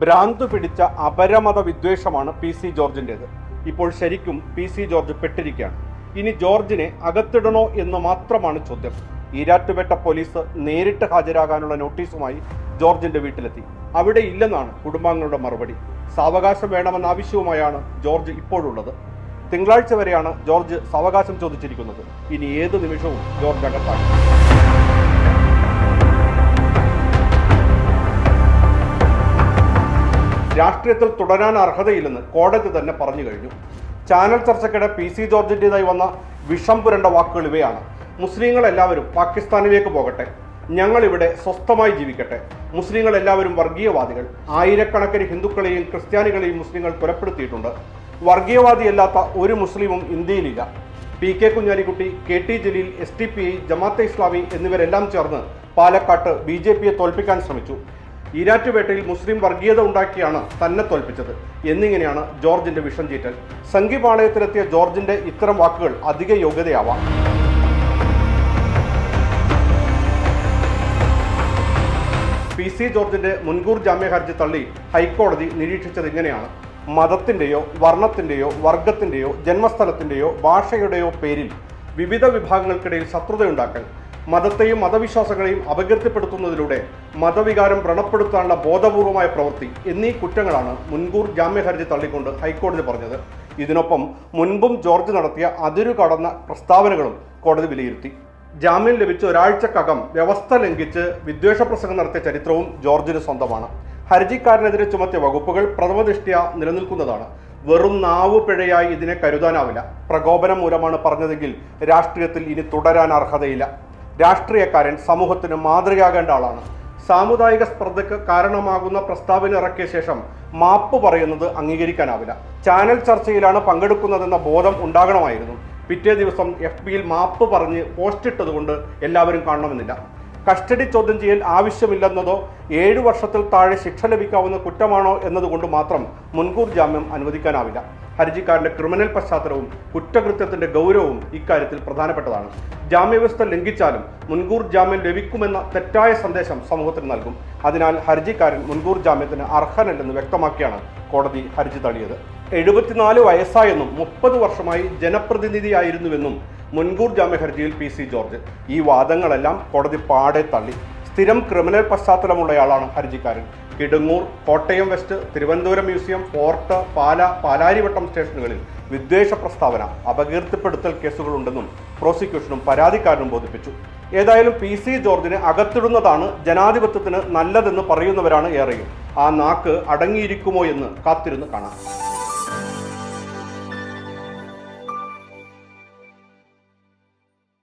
ഭ്രാന്ത് പിടിച്ച അപരമത വിദ്വേഷമാണ് P C ജോർജിന്റെത് ഇപ്പോൾ ശരിക്കും പി സി ജോർജ് പെട്ടിരിക്കുകയാണ്. ഇനി ജോർജിനെ അകത്തിടണോ എന്ന് മാത്രമാണ് ചോദ്യം. ഈരാറ്റുപേട്ട പോലീസ് നേരിട്ട് ഹാജരാകാനുള്ള നോട്ടീസുമായി ജോർജിന്റെ വീട്ടിലെത്തി. അവിടെ ഇല്ലെന്നാണ് കുടുംബാംഗങ്ങളുടെ മറുപടി. സാവകാശം വേണമെന്ന ആവശ്യവുമായാണ് ജോർജ് ഇപ്പോഴുള്ളത്. തിങ്കളാഴ്ച വരെയാണ് ജോർജ് സാവകാശം ചോദിച്ചിരിക്കുന്നത്. ഇനി ഏത് നിമിഷവും ജോർജ് അകത്താകും. രാഷ്ട്രീയത്തിൽ തുടരാൻ അർഹതയില്ലെന്ന് കോടതി തന്നെ പറഞ്ഞു കഴിഞ്ഞു. ചാനൽ ചർച്ചയ്ക്കിടെ പി സി ജോർജിന്റെതായി വന്ന വിഷം പുരണ്ട വാക്കുകൾ ഇവയാണ്. മുസ്ലിങ്ങൾ എല്ലാവരും പാകിസ്ഥാനിലേക്ക് പോകട്ടെ. ഞങ്ങളിവിടെ സ്വസ്ഥമായി ജീവിക്കട്ടെ. മുസ്ലിങ്ങൾ എല്ലാവരും വർഗീയവാദികൾ. ആയിരക്കണക്കിന് ഹിന്ദുക്കളെയും ക്രിസ്ത്യാനികളെയും മുസ്ലിങ്ങൾ കൊലപ്പെടുത്തിയിട്ടുണ്ട്. വർഗീയവാദിയല്ലാത്ത ഒരു മുസ്ലിമും ഇന്ത്യയിലില്ല. P K Kunhalikutty K T Jaleel S T P Jamaat-e Islami എന്നിവരെല്ലാം ചേർന്ന് പാലക്കാട്ട് ബി ജെ പിയെ തോൽപ്പിക്കാൻ ശ്രമിച്ചു. ഈരാറ്റുപേട്ടയിൽ മുസ്ലിം വർഗീയത ഉണ്ടാക്കിയാണ് തന്നെ തോൽപ്പിച്ചത്. എന്നിങ്ങനെയാണ് ജോർജിന്റെ വിഷം ചീറ്റൽ. സംഘിപാളയത്തിലെത്തിയ ജോർജിന്റെ ഇത്തരം വാക്കുകൾ അധിക യോഗ്യതയാവാം. പി സി ജോർജിന്റെ മുൻകൂർ ജാമ്യ ഹർജി തള്ളി ഹൈക്കോടതി നിരീക്ഷിച്ചത് ഇങ്ങനെയാണ്. മതത്തിന്റെയോ വർണത്തിന്റെയോ വർഗത്തിന്റെയോ ജന്മസ്ഥലത്തിന്റെയോ ഭാഷയുടെയോ പേരിൽ വിവിധ വിഭാഗങ്ങൾക്കിടയിൽ ശത്രുതയുണ്ടാക്കൽ മതത്തെയും മതവിശ്വാസങ്ങളെയും അപകീർത്തിപ്പെടുത്തുന്നതിലൂടെ മതവികാരം വ്രണപ്പെടുത്താനുള്ള ബോധപൂർവമായ പ്രവൃത്തി എന്നീ കുറ്റങ്ങളാണ് മുൻകൂർ ജാമ്യ ഹർജി തള്ളിക്കൊണ്ട് ഹൈക്കോടതി പറഞ്ഞത്. ഇതിനൊപ്പം മുൻപും ജോർജ് നടത്തിയ അതിരു കടന്ന പ്രസ്താവനകളും കോടതി വിലയിരുത്തി. ജാമ്യം ലഭിച്ച ഒരാഴ്ചക്കകം വ്യവസ്ഥ ലംഘിച്ച് വിദ്വേഷ പ്രസംഗം നടത്തിയ ചരിത്രവും ജോർജിന് സ്വന്തമാണ്. ഹർജിക്കാരനെതിരെ ചുമത്തിയ വകുപ്പുകൾ പ്രഥമദൃഷ്ടിയ നിലനിൽക്കുന്നതാണ്. വെറും നാവ് പിഴയായി ഇതിനെ കരുതാനാവില്ല. പ്രകോപനം മൂലമാണ് പറഞ്ഞതെങ്കിൽ രാഷ്ട്രീയത്തിൽ ഇനി തുടരാൻ അർഹതയില്ല. രാഷ്ട്രീയക്കാരൻ സമൂഹത്തിന് മാതൃകയാകേണ്ട ആളാണ്. സാമുദായിക സ്പർദ്ധയ്ക്ക് കാരണമാകുന്ന പ്രസ്താവന ഇറക്കിയ ശേഷം മാപ്പ് പറയുന്നത് അംഗീകരിക്കാനാവില്ല. ചാനൽ ചർച്ചയിലാണ് പങ്കെടുക്കുന്നതെന്ന ബോധം ഉണ്ടാകണമായിരുന്നു. പിറ്റേ ദിവസം എഫ് ബിയിൽ മാപ്പ് പറഞ്ഞ് പോസ്റ്റ് ഇട്ടതുകൊണ്ട് എല്ലാവരും കാണണമെന്നില്ല. കസ്റ്റഡി ചോദ്യം ചെയ്യൽ ആവശ്യമില്ലെന്നതോ ഏഴു വർഷത്തിൽ താഴെ ശിക്ഷ ലഭിക്കാവുന്ന കുറ്റമാണോ എന്നതുകൊണ്ട് മാത്രം മുൻകൂർ ജാമ്യം അനുവദിക്കാനാവില്ല. ഹർജിക്കാരന്റെ ക്രിമിനൽ പശ്ചാത്തലവും കുറ്റകൃത്യത്തിന്റെ ഗൗരവവും ഇക്കാര്യത്തിൽ പ്രധാനപ്പെട്ടതാണ്. ജാമ്യവ്യവസ്ഥ ലംഘിച്ചാലും മുൻകൂർ ജാമ്യം ലഭിക്കുമെന്ന തെറ്റായ സന്ദേശം സമൂഹത്തിന് നൽകും. അതിനാൽ ഹർജിക്കാരൻ മുൻകൂർ ജാമ്യത്തിന് അർഹനല്ലെന്ന് വ്യക്തമാക്കിയാണ് കോടതി ഹർജി തള്ളിയത്. എഴുപത്തിനാല് വയസ്സായെന്നും മുപ്പത് വർഷമായി ജനപ്രതിനിധിയായിരുന്നുവെന്നും മുൻകൂർ ജാമ്യ ഹർജിയിൽ പി സി ജോർജ്. ഈ വാദങ്ങളെല്ലാം കോടതി പാടെ തള്ളി. സ്ഥിരം ക്രിമിനൽ പശ്ചാത്തലമുള്ളയാളാണ് ഹർജിക്കാരൻ. Kidangoor Kottayam West Thiruvananthapuram museum fort Pala Palarivattom സ്റ്റേഷനുകളിൽ വിദ്വേഷ പ്രസ്താവന അപകീർത്തിപ്പെടുത്തൽ കേസുകളുണ്ടെന്നും പ്രോസിക്യൂഷനും പരാതിക്കാരനും ബോധിപ്പിച്ചു. ഏതായാലും പി സി ജോർജിനെ അകത്തിടുന്നതാണ് ജനാധിപത്യത്തിന് നല്ലതെന്ന് പറയുന്നവരാണ് ഏറെയും. ആ നാക്ക് അടങ്ങിയിരിക്കുമോ എന്ന് കാത്തിരുന്ന് കാണാം.